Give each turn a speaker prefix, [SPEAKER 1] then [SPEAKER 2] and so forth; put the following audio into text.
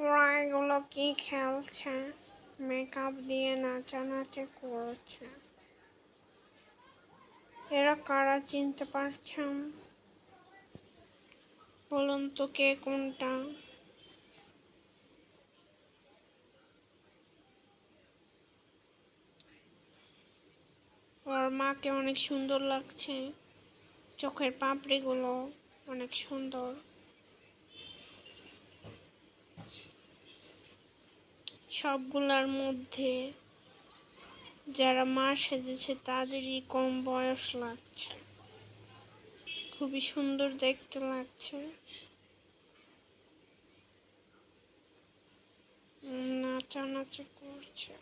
[SPEAKER 1] ওরা এগুলো কি খেলছে? মেকআপ দিয়ে নাচানাচি করছে। এরা কারা চিনতে পারছেন? বলুন তো কে কোনটা? ওর মাকে অনেক সুন্দর লাগছে। চোখের পাপড়িগুলো অনেক সুন্দর। সবগুলার মধ্যে যারা মা সেজেছে তাদেরই কম বয়স লাগছে। খুবই সুন্দর দেখতে লাগছে। নাচা নাচানাচি করছে।